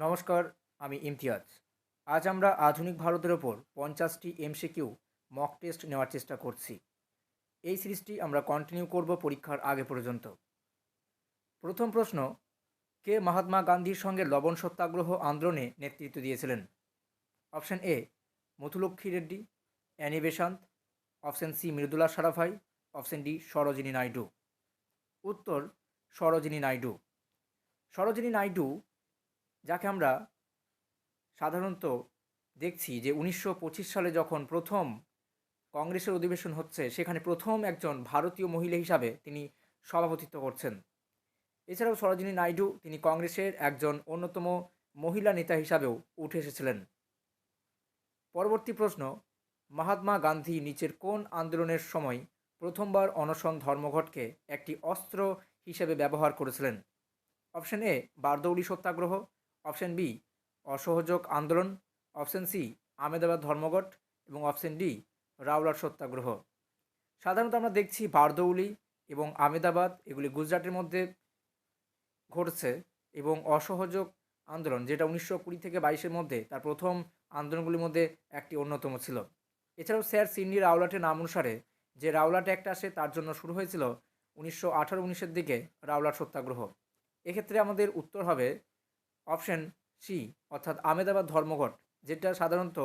নমস্কার, আমি ইমতিয়াজ। আজ আমরা আধুনিক ভারতের ওপর পঞ্চাশটি এমসিকিউ মক টেস্ট নেওয়ার চেষ্টা করছি। এই সিরিজটি আমরা কন্টিনিউ করব পরীক্ষার আগে পর্যন্ত। প্রথম প্রশ্ন, কে মহাত্মা গান্ধীর সঙ্গে লবণ সত্যাগ্রহ আন্দোলনে নেতৃত্ব দিয়েছিলেন? Option A Muthulakshmi Reddy. Annie Besant option C, Mridula Sarabhai. Option D, Sarojini Naidu. উত্তর, সরোজিনী নাইডু। সরোজিনী নাইডু যাকে আমরা সাধারণত দেখছি যে উনিশশো পঁচিশ সালে যখন প্রথম কংগ্রেসের অধিবেশন হচ্ছে, সেখানে প্রথম একজন ভারতীয় মহিলা হিসাবে তিনি সভাপতিত্ব করছেন। এছাড়াও সরোজিনী নাইডু, তিনি কংগ্রেসের একজন অন্যতম মহিলা নেতা হিসাবেও উঠে এসেছিলেন। পরবর্তী প্রশ্ন, মহাত্মা গান্ধী নিচের কোন আন্দোলনের সময় প্রথমবার অনশন ধর্মঘটকে একটি অস্ত্র হিসেবে ব্যবহার করেছিলেন? Option A, Bardoli Satyagraha option B, অসহযোগ আন্দোলন। অপশন সি আমেদাবাদ ধর্মঘট। এবং অপশন ডি, রাওলার সত্যাগ্রহ। সাধারণত আমরা দেখছি বারদৌলি এবং আমেদাবাদ এগুলি গুজরাটের মধ্যে ঘটছে এবং অসহযোগ আন্দোলন, যেটা উনিশশো কুড়ি থেকে বাইশের মধ্যে তার প্রথম আন্দোলনগুলির মধ্যে একটি অন্যতম ছিল। এছাড়াও স্যার সিন্ডি রাওলাটের নাম অনুসারে যে রাওলাট অ্যাক্ট আসে তার জন্য শুরু হয়েছিল উনিশশো আঠারো উনিশের দিকে রাওলাট সত্যাগ্রহ। এক্ষেত্রে আমাদের উত্তর হবে অপশন সি অর্থাৎ আমেদাবাদ ধর্মঘট, যেটা সাধারণত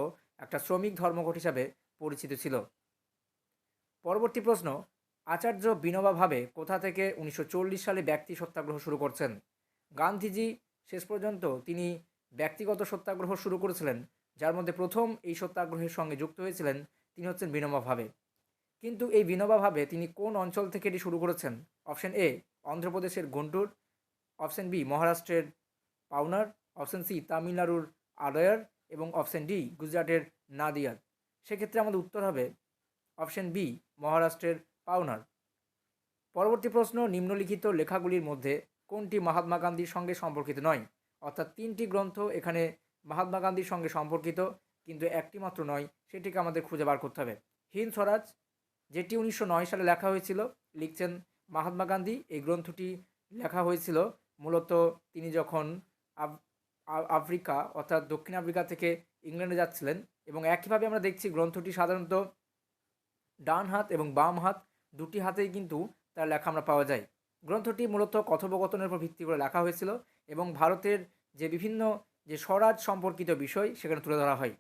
একটা শ্রমিক ধর্মঘট হিসাবে পরিচিত ছিল। পরবর্তী প্রশ্ন, আচার্য বিনোবা ভাবে কোথা থেকে উনিশশো চল্লিশ সালে ব্যক্তি সত্যাগ্রহ শুরু করছেন? গান্ধীজি, শেষ পর্যন্ত তিনি ব্যক্তিগত সত্যাগ্রহ শুরু করেছিলেন, যার মধ্যে প্রথম এই সত্যাগ্রহের সঙ্গে যুক্ত হয়েছিলেন তিনি হচ্ছেন বিনোবা ভাবে। কিন্তু এই বিনোবা ভাবে তিনি কোন অঞ্চল থেকে এটি শুরু করেছেন? অপশন এ অন্ধ্রপ্রদেশের গুন্টুর, অপশন বি মহারাষ্ট্রের পাউনার অপশন সি, তামিলনাড়ুর আদয়ার এবং অপশন ডি, গুজরাটের নাদিয়ার। সেক্ষেত্রে আমাদের উত্তর হবে অপশন বি, মহারাষ্ট্রের পাওনার। পরবর্তী প্রশ্ন, নিম্নলিখিত লেখাগুলির মধ্যে কোনটি মহাত্মা গান্ধীর সঙ্গে সম্পর্কিত নয়? অর্থাৎ তিনটি গ্রন্থ এখানে মহাত্মা গান্ধীর সঙ্গে সম্পর্কিত, কিন্তু একটি মাত্র নয়, সেটিকে আমাদের খুঁজে বার করতে হবে। হিন্দ স্বরাজ, যেটি উনিশশো নয় সালে লেখা হয়েছিল, লিখছেন মহাত্মা গান্ধী। এই গ্রন্থটি লেখা হয়েছিল, মূলত তিনি যখন আফ্রিকা, অর্থাৎ দক্ষিণ আফ্রিকা থেকে ইংল্যান্ডে যাচ্ছিলেন এবং একইভাবে আমরা দেখছি গ্রন্থটি সাধারণত ডান হাত এবং বাম হাত দুটি হাতেই কিন্তু তার লেখা আমরা পাওয়া যায়। গ্রন্থটি মূলত কথোপকথনের উপর ভিত্তি করে লেখা হয়েছিল এবং ভারতের যে বিভিন্ন যে স্বরাজ সম্পর্কিত বিষয় সেখানে তুলে ধরা হয়।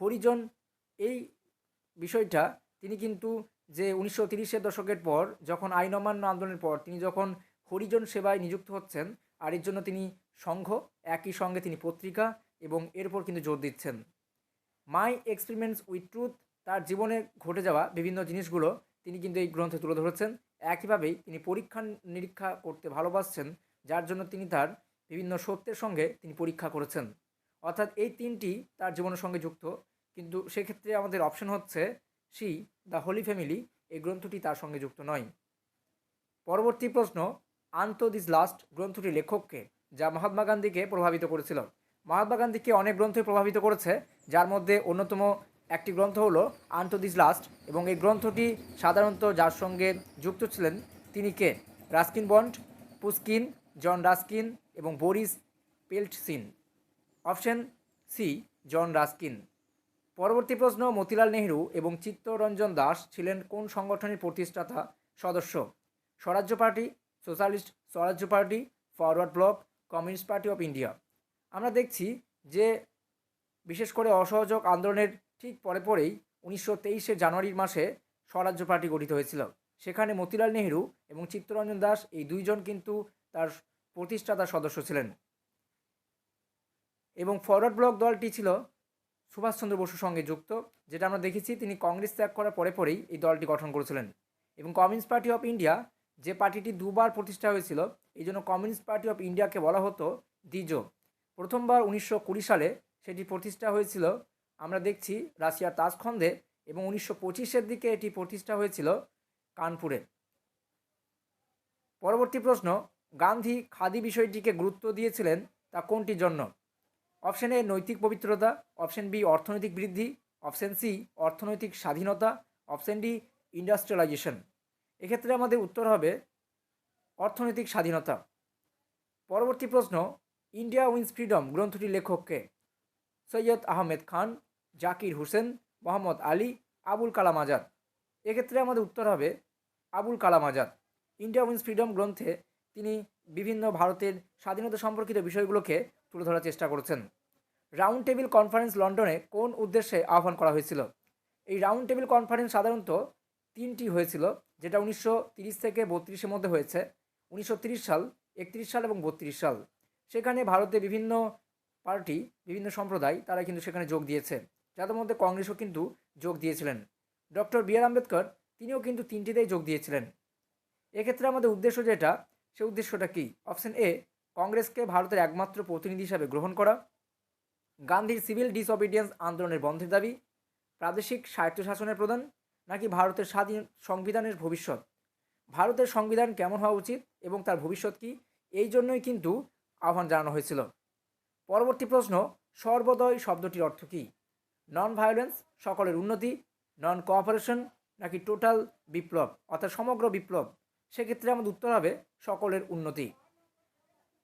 হরিজন এই বিষয়টা তিনি কিন্তু যে উনিশশো তিরিশের দশকের পর যখন আইন অমান্য আন্দোলনের পর তিনি যখন হরিজন সেবায় নিযুক্ত হচ্ছেন, আর এর জন্য তিনি সংঘ, একই সঙ্গে তিনি পত্রিকা এবং এরপর কিন্তু জোর দিচ্ছেন। মাই এক্সপেরিমেন্টস উইথ ট্রুথ তার জীবনে ঘটে যাওয়া বিভিন্ন জিনিসগুলো তিনি কিন্তু এই গ্রন্থে তুলে ধরেছেন। একইভাবেই তিনি পরীক্ষা নিরীক্ষা করতে ভালোবাসছেন, যার জন্য তিনি তার বিভিন্ন সত্যের সঙ্গে তিনি পরীক্ষা করেছেন। অর্থাৎ এই তিনটি তার জীবনের সঙ্গে যুক্ত। কিন্তু সেক্ষেত্রে আমাদের অপশন হচ্ছে সি দ্য হোলি ফ্যামিলি এই গ্রন্থটি তার সঙ্গে যুক্ত নয়। পরবর্তী প্রশ্ন আন্ত দিস লাস্ট গ্রন্থটি লেখককে যা মহাত্মা গান্ধীকে প্রভাবিত করেছিল। মহাত্মা গান্ধীকে অনেক গ্রন্থই প্রভাবিত করেছে, যার মধ্যে অন্যতম একটি গ্রন্থ হলো আন্ত দিস লাস্ট এবং এই গ্রন্থটি সাধারণত যার সঙ্গে যুক্ত ছিলেন তিনি কে? Ruskin Bond Pushkin, John Ruskin এবং Boris Yeltsin. Option C, John Ruskin. পরবর্তী প্রশ্ন, মতিলাল নেহরু এবং চিত্তরঞ্জন দাস ছিলেন কোন সংগঠনের প্রতিষ্ঠাতা সদস্য? Swarajya party, socialist Swarajya party, forward bloc communist party of India. আমরা দেখছি যে বিশেষ করে অসহযোগ আন্দোলনের ঠিক পরে পরেই উনিশশো তেইশে জানুয়ারির মাসে স্বরাজ্য পার্টি গঠিত হয়েছিল। সেখানে মতিলাল নেহরু এবং চিত্তরঞ্জন দাস এই দুইজন কিন্তু তার প্রতিষ্ঠাতা সদস্য ছিলেন। এবং ফরওয়ার্ড ব্লক দলটি ছিল সুভাষচন্দ্র বসুর সঙ্গে যুক্ত, যেটা আমরা দেখেছি তিনি কংগ্রেস ত্যাগ করার পরে পরেই এই দলটি গঠন করেছিলেন। এবং কমিউনিস্ট পার্টি অফ ইন্ডিয়া যে পার্টিটি দুবার প্রতিষ্ঠা হয়েছিল, এই জন্য কমিউনিস্ট পার্টি অফ ইন্ডিয়াকে বলা হতো দ্বিজো। প্রথমবার উনিশশো কুড়ি সালে সেটি প্রতিষ্ঠা হয়েছিল। আমরা দেখছি রাশিয়ার তাজখন্দে এবং উনিশশো পঁচিশের দিকে এটি প্রতিষ্ঠা হয়েছিল কানপুরে। পরবর্তী প্রশ্ন, গান্ধী খাদি বিষয়টিকে গুরুত্ব দিয়েছিলেন তা কোনটির জন্য? অপশন এ, নৈতিক পবিত্রতা, অপশন বি, অর্থনৈতিক বৃদ্ধি, অপশন সি, অর্থনৈতিক স্বাধীনতা, অপশন ডি, ইন্ডাস্ট্রিয়ালাইজেশন। এক্ষেত্রে আমাদের উত্তর হবে অর্থনৈতিক স্বাধীনতা। পরবর্তী প্রশ্ন, ইন্ডিয়া উইন্স ফ্রিডম গ্রন্থটির লেখককে সৈয়দ আহমেদ খান, জাকির হোসেন, মোহাম্মদ আলী, আবুল কালাম আজাদ। এক্ষেত্রে আমাদের উত্তর হবে Abul Kalam Azad. India wins freedom গ্রন্থে তিনি বিভিন্ন ভারতের স্বাধীনতা সম্পর্কিত বিষয়গুলোকে তুলে ধরার চেষ্টা করেছেন। রাউন্ড টেবিল কনফারেন্স লন্ডনে কোন উদ্দেশ্যে আহ্বান করা হয়েছিল? এই রাউন্ড টেবিল কনফারেন্স সাধারণত তিনটি হয়েছিল। যেটা উনিশশো তিরিশ থেকে বত্রিশের মধ্যে হয়েছে। উনিশশো সাল, একত্রিশ সাল এবং বত্রিশ সাল। সেখানে ভারতে বিভিন্ন পার্টি, বিভিন্ন সম্প্রদায়, তারা কিন্তু সেখানে যোগ দিয়েছে। যাদের মধ্যে কংগ্রেসও কিন্তু যোগ দিয়েছিলেন। ডক্টর বি আর আম্বেদকর, তিনিও কিন্তু তিনটিতেই যোগ দিয়েছিলেন। এক্ষেত্রে আমাদের উদ্দেশ্য যেটা, সে উদ্দেশ্যটা কি? অপশন এ, কংগ্রেসকে ভারতের একমাত্র প্রতিনিধি হিসাবে গ্রহণ করা। গান্ধীর সিভিল ডিসঅবিডিয়েন্স আন্দোলনের বন্ধের দাবি। প্রাদেশিক স্বায়ত্তশাসনের প্রদান নাকি ভারতের স্বাধীন সংবিধানের ভবিষ্যৎ? ভারতের সংবিধান কেমন হওয়া উচিত এবং তার ভবিষ্যৎ কী? এই জন্যই কিন্তু আহ্বান জানানো হয়েছিল। পরবর্তী প্রশ্ন, সর্বদয় শব্দটির অর্থ কী? নন ভায়োলেন্স সকলের উন্নতি? নন কোঅপারেশন নাকি টোটাল বিপ্লব, অর্থাৎ সমগ্র বিপ্লব? সেক্ষেত্রে আমাদের উত্তর হবে, সকলের উন্নতি।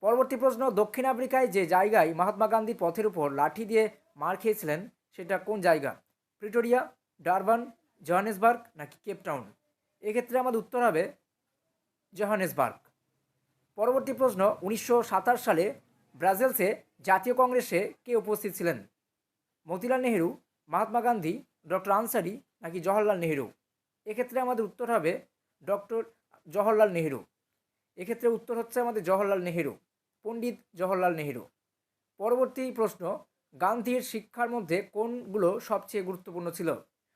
পরবর্তী প্রশ্ন, দক্ষিণ আফ্রিকায় যে জায়গায় মহাত্মা গান্ধী পথের উপর লাঠি দিয়ে মার খেয়েছিলেন, সেটা কোন জায়গা? প্রিটোরিয়া, ডারবান জহানেসবার্গ নাকি কেপটাউন এক্ষেত্রে আমাদের উত্তর হবে জহানেসবার্গ। পরবর্তী প্রশ্ন, উনিশশো সাতাশ সালে ব্রাজিলসে জাতীয় কংগ্রেসে কে উপস্থিত ছিলেন? মতিলাল নেহেরু, মহাত্মা গান্ধী, ডক্টর আনসারি নাকি জওহরলাল নেহেরু? এক্ষেত্রে আমাদের উত্তর হবে ডক্টর জওহরলাল নেহেরু। এক্ষেত্রে উত্তর হচ্ছে আমাদের জওহরলাল নেহেরু, পণ্ডিত জওহরলাল নেহেরু। পরবর্তী প্রশ্ন, গান্ধীর শিক্ষার মধ্যে কোনগুলো সবচেয়ে গুরুত্বপূর্ণ ছিল?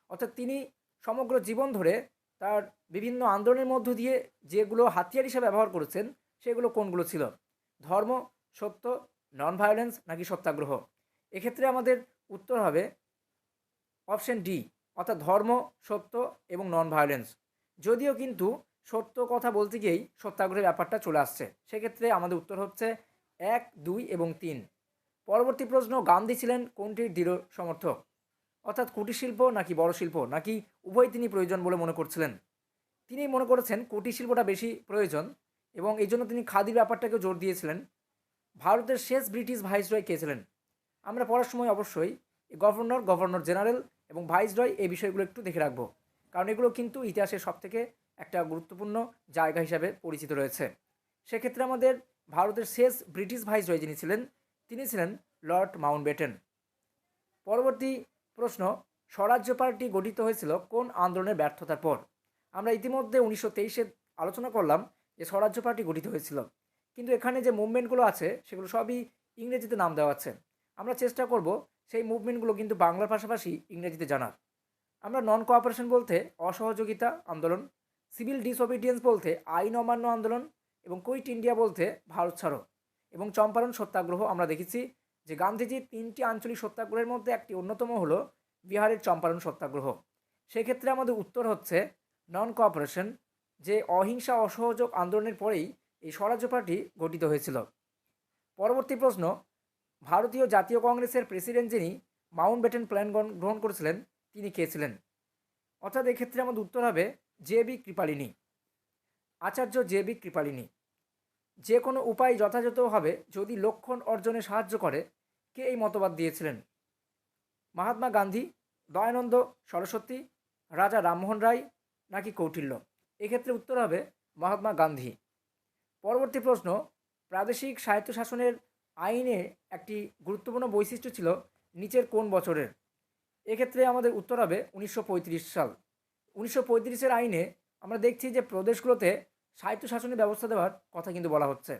অর্থাৎ তিনি সমগ্র জীবন ধরে তার বিভিন্ন আন্দোলনের মধ্য দিয়ে যেগুলো হাতিয়ার হিসেবে ব্যবহার করেছেন, সেগুলো কোনগুলো ছিল? ধর্ম, সত্য নন ভায়োলেন্স নাকি সত্যাগ্রহ? এক্ষেত্রে আমাদের উত্তর হবে অপশন ডি, অর্থাৎ ধর্ম, সত্য এবং নন ভায়োলেন্স যদিও কিন্তু সত্য কথা বলতে গিয়েই সত্যাগ্রহের ব্যাপারটা চলে আসছে। সেক্ষেত্রে আমাদের উত্তর হচ্ছে এক, দুই এবং তিন। পরবর্তী প্রশ্ন, গান্ধী ছিলেন কোনটির দৃঢ় সমর্থক? অর্থাৎ কুটির শিল্প নাকি বড় শিল্প নাকি উভয় তিনি প্রয়োজন বলে মনে করছিলেন। তিনি মনে করেছেন কুটির শিল্পটা বেশি প্রয়োজন এবং এই জন্য তিনি খাদির ব্যাপারটাকে জোর দিয়েছিলেন। ভারতের শেষ ব্রিটিশ ভাইসরয় কে ছিলেন? আমরা পড়ার সময় অবশ্যই গভর্নর গভর্নর জেনারেল এবং ভাইসরয় এই বিষয়গুলো একটু দেখে রাখব। কারণ এগুলো কিন্তু ইতিহাসের সবথেকে একটা গুরুত্বপূর্ণ জায়গা হিসাবে পরিচিত রয়েছে। সেক্ষেত্রে আমাদের ভারতের শেষ ব্রিটিশ ভাইসরয় যিনি ছিলেন, তিনি ছিলেন লর্ড মাউন্টব্যাটেন। পরবর্তী প্রশ্ন, স্বরাজ্য পার্টি গঠিত হয়েছিল কোন আন্দোলনের ব্যর্থতার পর? আমরা ইতিমধ্যে উনিশশো তেইশে আলোচনা করলাম যে স্বরাজ্য পার্টি গঠিত হয়েছিল। কিন্তু এখানে যে মুভমেন্টগুলো আছে, সেগুলো সবই ইংরেজিতে নাম দেওয়া আছে। আমরা চেষ্টা করব সেই মুভমেন্টগুলো কিন্তু বাংলার পাশাপাশি ইংরেজিতে জানার। আমরা নন কোঅপারেশন বলতে অসহযোগিতা আন্দোলন সিভিল ডিসঅবিডিয়েন্স বলতে আইন অমান্য আন্দোলন এবং কুইট ইন্ডিয়া বলতে ভারত ছাড়ো এবং চম্পারণ সত্যাগ্রহ আমরা দেখেছি যে গান্ধীজির তিনটি আঞ্চলিক সত্যাগ্রহের মধ্যে একটি অন্যতম হলো বিহারের চম্পারণ সত্যাগ্রহ। সেক্ষেত্রে আমাদের উত্তর হচ্ছে নন কোঅপারেশন যে অহিংসা অসহযোগ আন্দোলনের পরেই এই স্বরাজ্য পার্টি গঠিত হয়েছিল। পরবর্তী প্রশ্ন, ভারতীয় জাতীয় কংগ্রেসের প্রেসিডেন্ট যিনি মাউন্ট ব্যাটেন প্ল্যান গ্রহণ করেছিলেন, তিনি কে ছিলেন? অর্থাৎ এক্ষেত্রে আমাদের উত্তর হবে J B Kripalani, Acharya J B Kripalani. যে কোনো উপায় যথাযথভাবে যদি লক্ষণ অর্জনে সাহায্য করে কে এই মতবাদ দিয়েছিলেন? মহাত্মা গান্ধী, দয়ানন্দ সরস্বতী, রাজা রামমোহন রায় নাকি কৌটিল্য? এক্ষেত্রে উত্তর হবে মহাত্মা গান্ধী। পরবর্তী প্রশ্ন, প্রাদেশিক স্বায়ত্তশাসনের আইনে একটি গুরুত্বপূর্ণ বৈশিষ্ট্য ছিল নিচের কোন বছরের? এক্ষেত্রে আমাদের উত্তর হবে উনিশশো পঁয়ত্রিশ সাল। উনিশশো পঁয়ত্রিশের আইনে আমরা দেখছি যে প্রদেশগুলোতে স্বায়ত্তশাসনের ব্যবস্থা দেওয়ার কথা কিন্তু বলা হচ্ছে।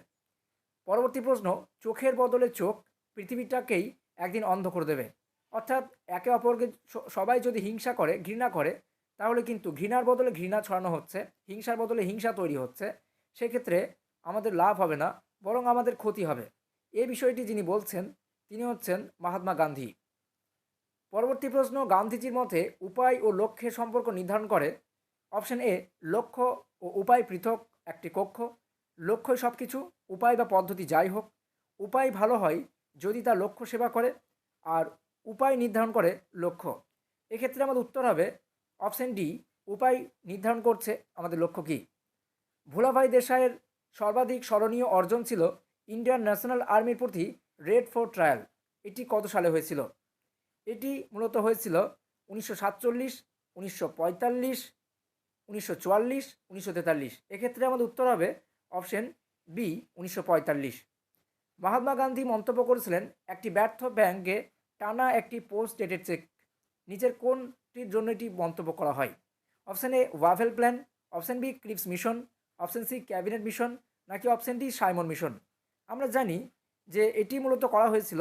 পরবর্তী প্রশ্ন, চোখের বদলে চোখ পৃথিবীটাকেই একদিন অন্ধ করে দেবে। অর্থাৎ একে অপরকে সবাই যদি হিংসা করে, ঘৃণা করে, তাহলে কিন্তু ঘৃণার বদলে ঘৃণা ছড়ানো হচ্ছে, হিংসার বদলে হিংসা তৈরি হচ্ছে। সেক্ষেত্রে আমাদের লাভ হবে না, বরং আমাদের ক্ষতি হবে। এই বিষয়টি যিনি বলছেন, তিনি হচ্ছেন মহাত্মা গান্ধী। পরবর্তী প্রশ্ন, গান্ধীজির মতে উপায় ও লক্ষ্যের সম্পর্ক নির্ধারণ করে। অপশন এ, লক্ষ্য ও উপায় পৃথক একটি কক্ষ। লক্ষ্যই সব কিছু উপায় বা পদ্ধতি যাই হোক। উপায় ভালো হয় যদি তা লক্ষ্য সেবা করে আর উপায় নির্ধারণ করে লক্ষ্য। এক্ষেত্রে আমাদের উত্তর হবে অপশন ডি, উপায় নির্ধারণ করছে আমাদের লক্ষ্য কী? ভোলাভাই দেশাইয়ের সর্বাধিক স্মরণীয় অর্জন ছিল ইন্ডিয়ান ন্যাশনাল আর্মির প্রতি রেড ফোর ট্রায়াল। এটি কত সালে হয়েছিল? এটি মূলত হয়েছিল উনিশশো সাতচল্লিশ, উনিশশো পঁয়তাল্লিশ, উনিশশো চুয়াল্লিশ, উনিশশো তেতাল্লিশ। এক্ষেত্রে আমাদের উত্তর হবে অপশন বি, উনিশশো পঁয়তাল্লিশ। মহাত্মা গান্ধী মন্তব্য করেছিলেন, একটি ব্যর্থ ব্যাংকে টানা একটি পোস্ট ডেটেড চেক, নিচের কোনটির জন্য এটি মন্তব্য করা হয়? Option A, Wavell plan, option B, Cripps mission, option C, cabinet mission, নাকি অপশন ডি, সাইমন মিশন? আমরা জানি যে এটি মূলত করা হয়েছিল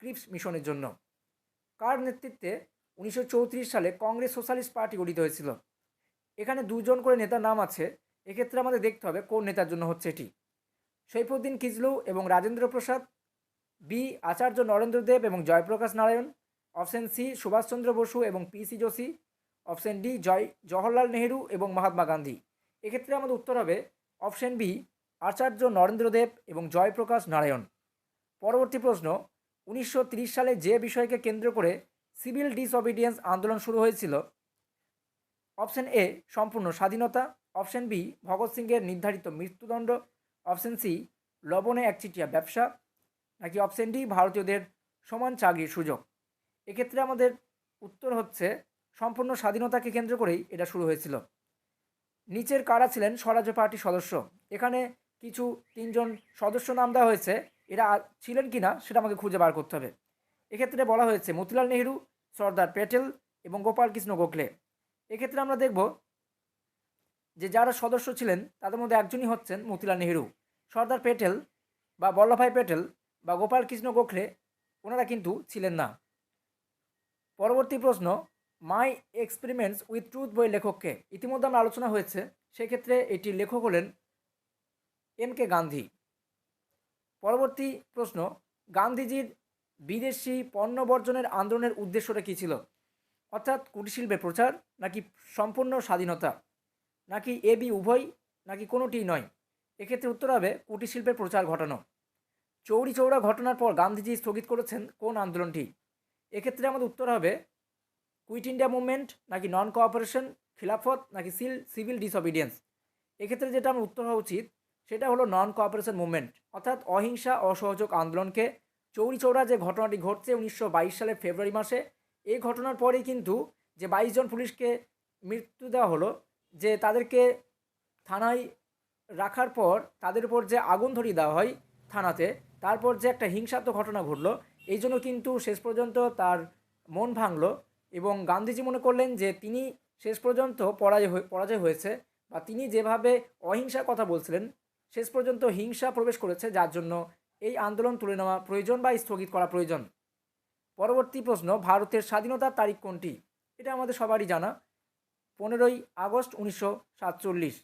ক্রিপস মিশনের জন্য। কার নেতৃত্বে উনিশশো চৌত্রিশ সালে কংগ্রেস সোশ্যালিস্ট পার্টি গঠিত হয়েছিল? এখানে দুজন করে নেতার নাম আছে, এক্ষেত্রে আমাদের দেখতে হবে কোন নেতার জন্য হচ্ছে এটি। সৈফুদ্দিন কিজলু এবং রাজেন্দ্র প্রসাদ, বি. আচার্য নরেন্দ্র দেব এবং জয়প্রকাশ নারায়ণ, অপশন সি. সুভাষচন্দ্র বসু এবং P. C. Joshi, option D. জয় জওহরলাল নেহেরু এবং মহাত্মা গান্ধী। এক্ষেত্রে আমাদের উত্তর হবে অপশন বি, আচার্য নরেন্দ্র দেব এবং জয়প্রকাশ নারায়ণ। পরবর্তী প্রশ্ন, উনিশশো সালে যে বিষয়কে কেন্দ্র করে সিভিল ডিসঅবিডিয়েন্স আন্দোলন শুরু হয়েছিল? অপশন এ, সম্পূর্ণ স্বাধীনতা। অপশন বি, ভগৎ সিংয়ের নির্ধারিত মৃত্যুদণ্ড। অপশন সি, লবণে একচিটিয়া ব্যবসা, নাকি অপশন ডি, ভারতীয়দের সমান চাকরির সুযোগ? এক্ষেত্রে আমাদের উত্তর হচ্ছে সম্পূর্ণ স্বাধীনতাকে কেন্দ্র করেই এটা শুরু হয়েছিল। নিচের কারা ছিলেন? স্বরাজ্য পার্টির সদস্য। এখানে কিছু তিনজন সদস্য নাম দেওয়া হয়েছে। এরা ছিলেন কি না সেটা আমাকে খুঁজে বার করতে হবে। এক্ষেত্রে বলা হয়েছে মতিলাল নেহেরু, সর্দার প্যাটেল এবং গোপাল কৃষ্ণ গোখলে। এক্ষেত্রে আমরা দেখব যে যারা সদস্য ছিলেন, তাদের মধ্যে একজনই হচ্ছেন মতিলাল নেহেরু। সর্দার প্যাটেল বা বল্লভভাই প্যাটেল বা গোপাল কৃষ্ণ গোখলে, ওনারা কিন্তু ছিলেন না। পরবর্তী প্রশ্ন, মাই এক্সপেরিমেন্টস উইথ ট্রুথ বই লেখককে? ইতিমধ্যে আমরা আলোচনা হয়েছে, সেক্ষেত্রে এটির লেখক হলেন এম কে গান্ধী। পরবর্তী প্রশ্ন, গান্ধীজির বিদেশি পণ্য বর্জনের আন্দোলনের উদ্দেশ্যটা কী ছিল? অর্থাৎ কুটিরশিল্পের প্রচার নাকি সম্পূর্ণ স্বাধীনতা? নাকি এ, বি উভয় নাকি কোনোটিই নয়? এক্ষেত্রে উত্তর হবে কুটিরশিল্পের প্রচার ঘটানো। চৌরি চৌরা ঘটনার পর গান্ধীজি স্থগিত করেছেন কোন আন্দোলনটি? এক্ষেত্রে আমাদের উত্তর হবে কুইট ইন্ডিয়া মুভমেন্ট, নাকি নন কোঅপারেশন খিলাফত, নাকি সিল, সিভিল ডিসঅবিডিয়েন্স এক্ষেত্রে যেটা আমার উত্তর হওয়া উচিত, সেটা হলো নন কোঅপারেশন মুভমেন্ট, অর্থাৎ অহিংসা, অসহযোগ আন্দোলনকে চৌরি চৌরা যে ঘটনাটি ঘটছে উনিশশো বাইশ সালের ফেব্রুয়ারি মাসে এই ঘটনার পরেই কিন্তু যে বাইশ জন পুলিশকে মৃত্যু দেওয়া হলো যে তাদেরকে থানায় রাখার পর তাদের উপর যে আগুন ধরিয়ে দেওয়া হয় থানাতে, তারপর যে একটা হিংসাত্মক ঘটনা ঘটলো, এই জন্য কিন্তু শেষ পর্যন্ত তার মন ভাঙলো এবং গান্ধীজি মনে করলেন যে তিনি শেষ পর্যন্ত পরাজয় পরাজয় হয়েছে বা তিনি যেভাবে অহিংসার কথা বলছিলেন, শেষ পর্যন্ত হিংসা প্রবেশ করেছে, যার জন্য এই আন্দোলন তুলে নেওয়া প্রয়োজন বা স্থগিত করা প্রয়োজন। পরবর্তী প্রশ্ন, ভারতের স্বাধীনতার তারিখ কোনটি? এটা আমাদের সবারই জানা। পনেরোই আগস্ট উনিশশো সাতচল্লিশ।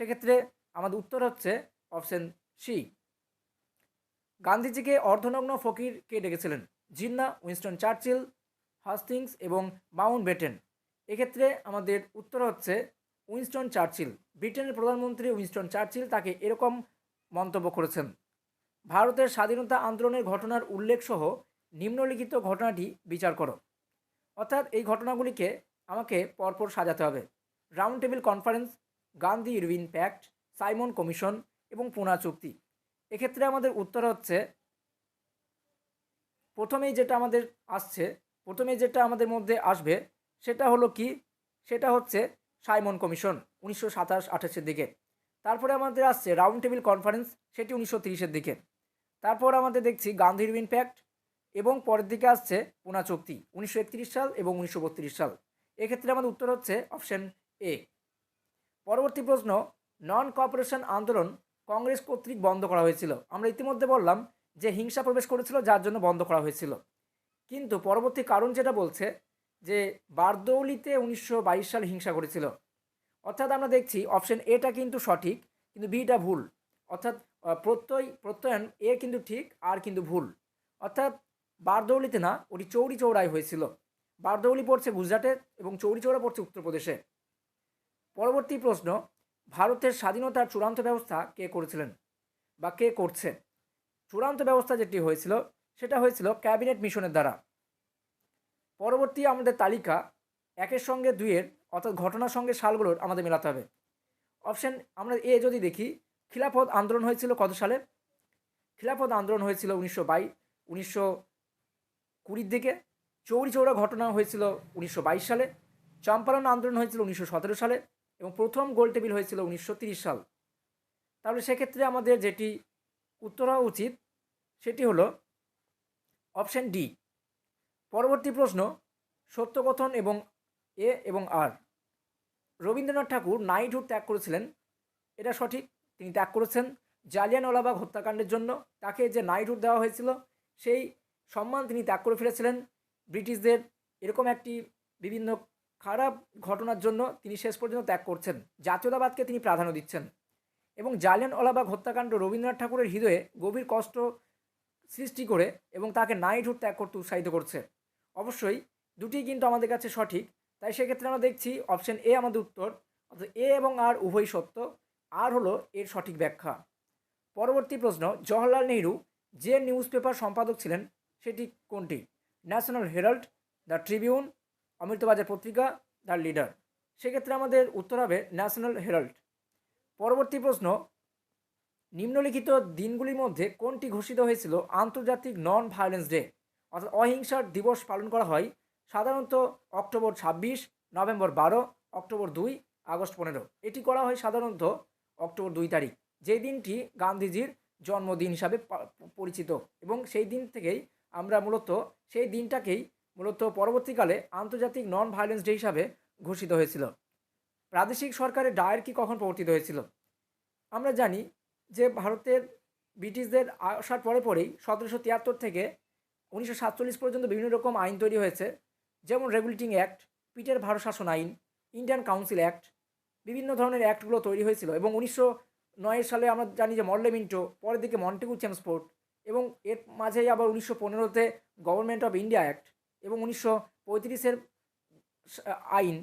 সেক্ষেত্রে আমাদের উত্তর হচ্ছে অপশন সি। গান্ধীজিকে অর্ধনগ্ন ফকির কে ডেকেছিলেন? জিন্না, উইনস্টন চার্চিল, হাস্টিংস এবং মাউন্ট বেটেন এক্ষেত্রে আমাদের উত্তর হচ্ছে উইনস্টন চার্চিল। ব্রিটেনের প্রধানমন্ত্রী উইনস্টন চার্চিল তাকে এরকম মন্তব্য করেছেন, ভারতের স্বাধীনতা আন্দোলনের ঘটনার উল্লেখ সহ নিম্নলিখিত ঘটনাটি বিচার করো। অর্থাৎ এই ঘটনাগুলিকে আমাকে পরপর সাজাতে হবে। Round table conference Gandhi Irwin pact Simon commission এবং পুনা চুক্তি। এক্ষেত্রে আমাদের উত্তর হচ্ছে, প্রথমেই যেটা আমাদের আসছে, প্রথমেই যেটা আমাদের মধ্যে আসবে, সেটা হলো কি? সেটা হচ্ছে সাইমন কমিশন উনিশশো সাতাশ আঠাশের দিকে। তারপরে আমাদের আসছে রাউন্ড টেবিল কনফারেন্স সেটি উনিশশো তিরিশের দিকে। তারপর আমাদের দেখছি গান্ধী ইরভিন প্যাক্ট এবং পরের দিকে আসছে পুনা চুক্তি, উনিশশো একত্রিশ সাল এবং উনিশশো বত্রিশ সাল। এক্ষেত্রে আমাদের উত্তর হচ্ছে অপশন এ পরবর্তী প্রশ্ন নন কোঅপারেশন আন্দোলন কংগ্রেস কর্তৃক বন্ধ করা হয়েছিল। আমরা ইতিমধ্যে বললাম যে হিংসা প্রবেশ করেছিল, যার জন্য বন্ধ করা হয়েছিল। কিন্তু পরবর্তী কারণ যেটা বলছে যে বারদৌলিতে উনিশশো বাইশ সালে হিংসা করেছিল। অর্থাৎ আমরা দেখছি অপশন এটা কিন্তু সঠিক, কিন্তু বিটা ভুল। অর্থাৎ প্রত্যয়, প্রত্যয়ন এ কিন্তু ঠিক, আর কিন্তু ভুল। অর্থাৎ বারদৌলিতে না, ওটি চৌরি চৌড়ায় হয়েছিল। বারদৌলি পড়ছে গুজরাটে এবং চৌরি চৌড়া পড়ছে উত্তরপ্রদেশে। পরবর্তী প্রশ্ন, ভারতের স্বাধীনতার চূড়ান্ত ব্যবস্থা কে করেছিলেন বা কে করছে? চূড়ান্ত ব্যবস্থা যেটি হয়েছিল, সেটা হয়েছিল ক্যাবিনেট মিশনের দ্বারা। পরবর্তী আমাদের তালিকা, একের সঙ্গে দুইয়ের, অর্থাৎ ঘটনার সঙ্গে সালগুলোর আমাদের মেলাতে হবে। অপশন, আমরা এ যদি দেখি, খিলাফত আন্দোলন হয়েছিল কত সালে? খিলাফত আন্দোলন হয়েছিল উনিশশো বাই, উনিশশো কুড়ির দিকে। চৌরি চৌরা ঘটনা হয়েছিল উনিশশো বাইশ সালে, চম্পারণ আন্দোলন হয়েছিল উনিশশো সতেরো সালে এবং প্রথম গোল টেবিল হয়েছিল উনিশশো সাল। তাহলে সেক্ষেত্রে আমাদের যেটি উত্তর হওয়া উচিত, সেটি হলো অপশান ডি। পরবর্তী প্রশ্ন, সত্যকথন এবং এ এবং আর। রবীন্দ্রনাথ ঠাকুর নাইটহুড ত্যাগ করেছিলেন, এটা সঠিক, তিনি ত্যাগ করেছেন। জালিয়ানওয়ালাবাগ হত্যাকাণ্ডের জন্য তাকে যে নাইটহুড দেওয়া হয়েছিল, সেই সম্মান তিনি ত্যাগ করে ফেলেছিলেন। ব্রিটিশদের এরকম একটি বিভিন্ন খারাপ ঘটনার জন্য তিনি শেষ পর্যন্ত ত্যাগ করছেন। জাতীয়তাবাদকে তিনি প্রাধান্য দিচ্ছেন এবং জালিয়ানওয়ালাবাগ হত্যাকাণ্ড রবীন্দ্রনাথ ঠাকুরের হৃদয়ে গভীর কষ্ট সৃষ্টি করে এবং তাকে নাইটহুড ত্যাগ করতে উৎসাহিত করছে। অবশ্যই দুটি কিন্তু আমাদের কাছে সঠিক, তাই সেক্ষেত্রে আমরা দেখছি অপশন এ আমাদের উত্তর, অর্থাৎ এ এবং আর উভয় সত্য আর হলো এর সঠিক ব্যাখ্যা। পরবর্তী প্রশ্ন, জওহরলাল নেহরু যে নিউজ পেপার সম্পাদক ছিলেন, সেটি কোনটি? National Herald the Tribune Amrita Bazar Patrika the Leader সেক্ষেত্রে আমাদের উত্তর হবে ন্যাশনাল হেরাল্ড পরবর্তী প্রশ্ন, নিম্নলিখিত দিনগুলির মধ্যে কোনটি ঘোষিত হয়েছিল আন্তর্জাতিক নন ভায়োলেন্স ডে অর্থাৎ অহিংসার দিবস পালন করা হয় সাধারণত অক্টোবর ছাব্বিশ, নভেম্বর বারো, অক্টোবর দুই, আগস্ট পনেরো। এটি করা হয় সাধারণত অক্টোবর দুই তারিখ। যে দিনটি গান্ধীজির জন্মদিন হিসাবে পরিচিত এবং সেই দিন থেকেই আমরা মূলত সেই দিনটাকেই মূলত পরবর্তীকালে আন্তর্জাতিক নন ভায়োলেন্স ডে হিসাবে ঘোষিত হয়েছিল। প্রাদেশিক সরকারের ডায়ার কি কখন প্রবর্তিত হয়েছিল? আমরা জানি যে ভারতের ব্রিটিশদের আসার পরে পরেই সতেরোশো তিয়াত্তর থেকে উনিশশো সাতচল্লিশ পর্যন্ত বিভিন্ন রকম আইন তৈরি হয়েছে, যেমন রেগুলেটিং অ্যাক্ট পিটের ভারত শাসন আইন ইন্ডিয়ান কাউন্সিল অ্যাক্ট বিভিন্ন ধরনের অ্যাক্টগুলো তৈরি হয়েছিল এবং উনিশশো নয় সালে আমরা জানি যে মল্লে মিন্টো পরের দিকে মন্টেগু চ্যাম্পসপোর্ট এবং এর মাঝেই আবার উনিশশো পনেরোতে গভর্নমেন্ট অফ ইন্ডিয়া অ্যাক্ট এবং উনিশশো পঁয়ত্রিশের আইন।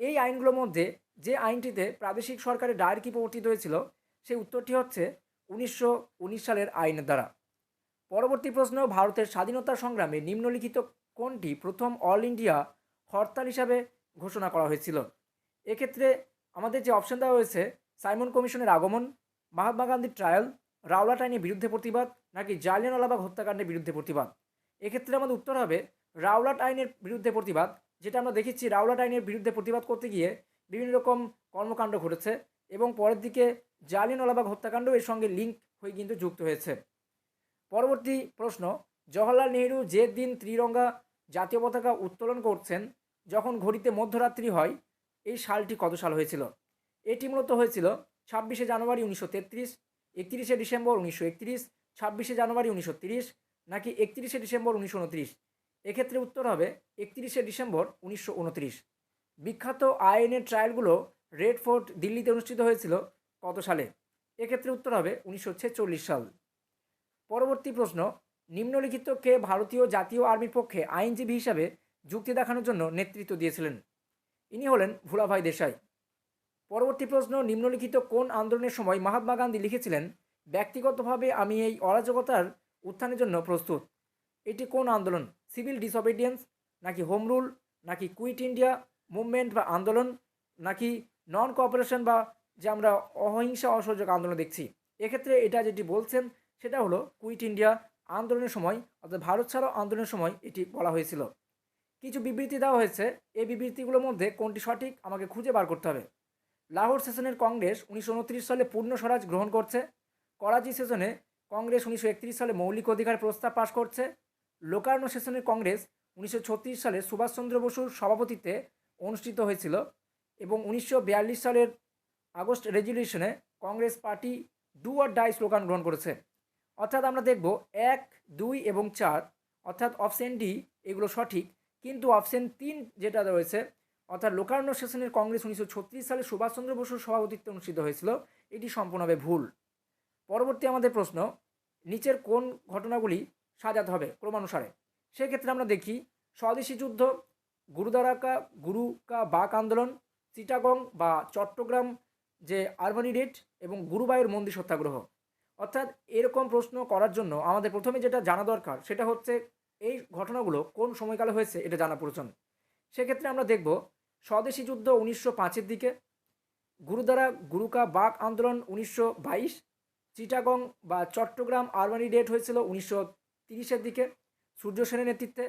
এই আইনগুলোর মধ্যে যে আইনটিতে প্রাদেশিক সরকারের ডায়ের কি প্রবর্তিত হয়েছিল, সেই উত্তরটি হচ্ছে উনিশশো উনিশ সালের আইনের দ্বারা। পরবর্তী প্রশ্ন, ভারতের স্বাধীনতা সংগ্রামে নিম্নলিখিত কোনটি প্রথম অল ইন্ডিয়া হরতাল হিসাবে ঘোষণা করা হয়েছিল? এক্ষেত্রে আমাদের যে অপশন দেওয়া হয়েছে, সাইমন কমিশনের আগমন, মহাত্মা গান্ধীর ট্রায়াল রাওলাট আইনের বিরুদ্ধে প্রতিবাদ নাকি জালিয়ানওয়ালাবাগ হত্যাকাণ্ডের বিরুদ্ধে প্রতিবাদ? এক্ষেত্রে আমাদের উত্তর হবে রাওলাট আইনের বিরুদ্ধে প্রতিবাদ, যেটা আমরা দেখেছি রাওলাট আইনের বিরুদ্ধে প্রতিবাদ করতে গিয়ে বিভিন্ন রকম কর্মকাণ্ড ঘটেছে এবং পরের দিকে জালিয়ানওয়ালাবাগ হত্যাকাণ্ড এর সঙ্গে লিঙ্ক হয়ে কিন্তু যুক্ত হয়েছে। পরবর্তী প্রশ্ন, জওহরলাল নেহরু যে দিন ত্রিরঙ্গা জাতীয় পতাকা উত্তোলন করছেন, যখন ঘড়িতে মধ্যরাত্রি হয়, এই সালটি কত সাল হয়েছিল? এটি মূলত হয়েছিল ছাব্বিশে জানুয়ারি উনিশশো তেত্রিশ, একত্রিশে ডিসেম্বর উনিশশো একত্রিশ ছাব্বিশে জানুয়ারি উনিশশো তিরিশ নাকি একত্রিশে ডিসেম্বর উনিশশো উনত্রিশ? এক্ষেত্রে উত্তর হবে একত্রিশে ডিসেম্বর উনিশশো উনত্রিশ। বিখ্যাত আইনের ট্রায়ালগুলো রেড ফোর্ট দিল্লিতে অনুষ্ঠিত হয়েছিল কত সালে? এক্ষেত্রে উত্তর হবে উনিশশো ছেচল্লিশ সাল। পরবর্তী প্রশ্ন, নিম্নলিখিত কে ভারতীয় জাতীয় আর্মির পক্ষে আইনজীবী হিসাবে যুক্তি দেখানোর জন্য নেতৃত্ব দিয়েছিলেন? ইনি হলেন ভুলাভাই দেশাই। পরবর্তী প্রশ্ন, নিম্নলিখিত কোন আন্দোলনের সময় মহাত্মা গান্ধী লিখেছিলেন ব্যক্তিগতভাবে আমি এই অরাজকতার উত্থানের জন্য প্রস্তুত। এটি কোন আন্দোলন? Civil disobedience? নাকি হোম রুল? নাকি কুইট ইন্ডিয়া মুভমেন্ট বা আন্দোলন? নাকি নন কোঅপারেশন বা যে আমরা অহিংসা অসহযোগ আন্দোলন দেখছি? এক্ষেত্রে এটা যেটি বলছেন, সেটা হলো কুইট ইন্ডিয়া আন্দোলনের সময়, অর্থাৎ ভারত ছাড়াও আন্দোলনের সময় এটি বলা হয়েছিল। কিছু বিবৃতি দেওয়া হয়েছে। এই বিবৃতিগুলোর মধ্যে কোনটি সঠিক আমাকে খুঁজে বার করতে হবে। লাহোর সেশনের কংগ্রেস উনিশশো উনত্রিশ সালে পূর্ণ স্বরাজ গ্রহণ করছে। করাচি সেশনে কংগ্রেস উনিশশো একত্রিশ সালে মৌলিক অধিকার প্রস্তাব পাশ করছে। লোকার্ণ সেশনের কংগ্রেস উনিশশো ছত্রিশ সালে সুভাষচন্দ্র বসুর সভাপতিত্বে অনুষ্ঠিত হয়েছিল এবং উনিশশো বিয়াল্লিশ সালের August রেজলিউশনে Congress party do or die slogan গ্রহণ করেছে। অর্থাৎ আমরা দেখব এক, দুই এবং চার। অর্থাৎ অপশন ডি, এগুলো সঠিক। কিন্তু অপশন তিন যেটা রয়েছে, অর্থাৎ লোকার্ণ সেশনের কংগ্রেস উনিশশো ছত্রিশ সালে সুভাষচন্দ্র বসুর সভাপতিত্বে অনুষ্ঠিত হয়েছিল, এটি সম্পূর্ণভাবে ভুল। পরবর্তী আমাদের প্রশ্ন, নিচের কোন ঘটনাগুলি সাজাতে হবে ক্রমানুসারে? সেক্ষেত্রে আমরা দেখি, স্বদেশী যুদ্ধ গুরুদারাকা গুরুকা বাক আন্দোলন, চিটাগং বা চট্টগ্রাম যে আরবানি রেট এবং গুরুবায়ুর মন্দির সত্যাগ্রহ। অর্থাৎ এরকম প্রশ্ন করার জন্য আমাদের প্রথমে যেটা জানা দরকার, সেটা হচ্ছে এই ঘটনাগুলো কোন সময়কালে হয়েছে এটা জানা প্রয়োজন। সেক্ষেত্রে আমরা দেখব, স্বদেশী যুদ্ধ উনিশশো পাঁচের দিকে, গুরুদ্বারা গুরুকা বাক আন্দোলন উনিশশো বাইশ চিটাগং বা চট্টগ্রাম আরবানি ডেট হয়েছিল উনিশশো তিরিশের দিকে, সূর্য সেনের নেতৃত্বে,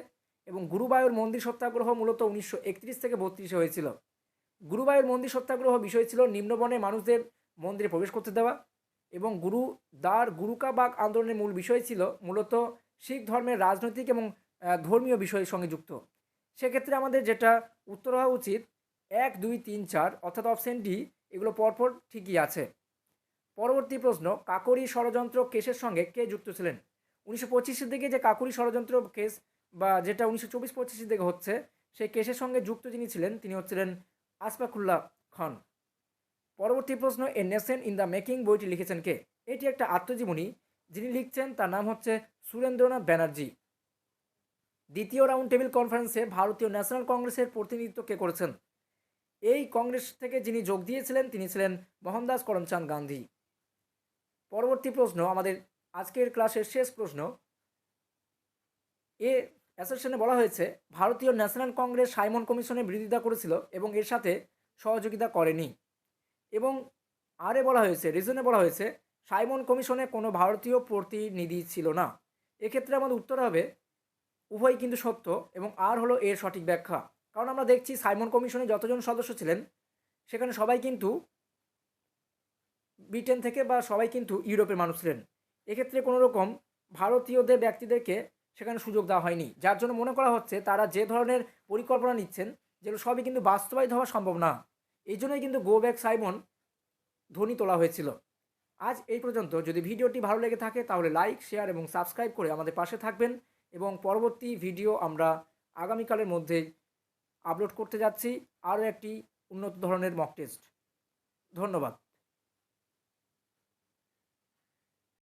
এবং গুরুবায়ুর মন্দির সত্যাগ্রহ মূলত উনিশশো একত্রিশ থেকে বত্রিশে হয়েছিল। গুরুবায়ুর মন্দির সত্যাগ্রহ বিষয় ছিল নিম্নবনে মানুষদের মন্দিরে প্রবেশ করতে দেওয়া, এবং গুরু দ্বার গুরুকাবাগ আন্দোলনের মূল বিষয় ছিল মূলত শিখ ধর্মের রাজনৈতিক এবং ধর্মীয় বিষয়ের সঙ্গে যুক্ত। সেক্ষেত্রে আমাদের যেটা উত্তর হওয়া উচিত, এক, দুই, তিন, চার, অর্থাৎ অপশন ডি এগুলো পরপর ঠিকই আছে। পরবর্তী প্রশ্ন, কাকরি ষড়যন্ত্র কেসের সঙ্গে কে যুক্ত ছিলেন? উনিশশো পঁচিশের দিকে যে কাকুরি ষড়যন্ত্র কেস বা যেটা উনিশশো চব্বিশ পঁচিশের দিকে হচ্ছে, সেই কেসের সঙ্গে যুক্ত যিনি ছিলেন, তিনি হচ্ছিলেন আসফাকুল্লাহ খান। পরবর্তী প্রশ্ন, a nation in the making বইটি লিখেছেন কে? এটি একটা আত্মজীবনী, যিনি লিখছেন, তার নাম হচ্ছে সুরেন্দ্রনাথ ব্যানার্জি। দ্বিতীয় রাউন্ড টেবিল কনফারেন্সে ভারতীয় ন্যাশনাল কংগ্রেসের প্রতিনিধিত্ব কে করেছেন? এই কংগ্রেস থেকে যিনি যোগ দিয়েছিলেন, তিনি ছিলেন মোহনদাস করমচাঁদ গান্ধী। পরবর্তী প্রশ্ন, আমাদের আজকের ক্লাসের শেষ প্রশ্ন। এ অ্যাসেশনে বলা হয়েছে, ভারতীয় ন্যাশনাল কংগ্রেস সাইমন কমিশনের বিরোধিতা করেছিল এবং এর সাথে সহযোগিতা করেনি। এবং আরে বলা হয়েছে, রিজনে বলা হয়েছে, সাইমন কমিশনে কোনো ভারতীয় প্রতিনিধি ছিল না। এক্ষেত্রে আমাদের উত্তর হবে উভয় কিন্তু সত্য এবং আর হলো এর সঠিক ব্যাখ্যা। কারণ আমরা দেখছি সাইমন কমিশনে যতজন সদস্য ছিলেন, সেখানে সবাই কিন্তু ব্রিটেন থেকে বা সবাই কিন্তু ইউরোপের মানুষ ছিলেন। এক্ষেত্রে কোনো রকম ভারতীয়দের ব্যক্তিদেরকে সেখানে সুযোগ দেওয়া হয়নি। যার জন্য মনে করা হচ্ছে তারা যে ধরনের পরিকল্পনা নিচ্ছেন, যেগুলো সবই কিন্তু বাস্তবায়িত হওয়া সম্ভব না। এই জন্যই কিন্তু গো ব্যাক সাইমন ধ্বনি তোলা হয়েছিল। আজ এই পর্যন্ত। যদি ভিডিওটি ভালো লেগে থাকে তাহলে লাইক শেয়ার এবং সাবস্ক্রাইব করে আমাদের পাশে থাকবেন এবং পরবর্তী ভিডিও আমরা আগামীকালের মধ্যে আপলোড করতে যাচ্ছি আরও একটি উন্নত ধরনের মক টেস্ট ধন্যবাদ।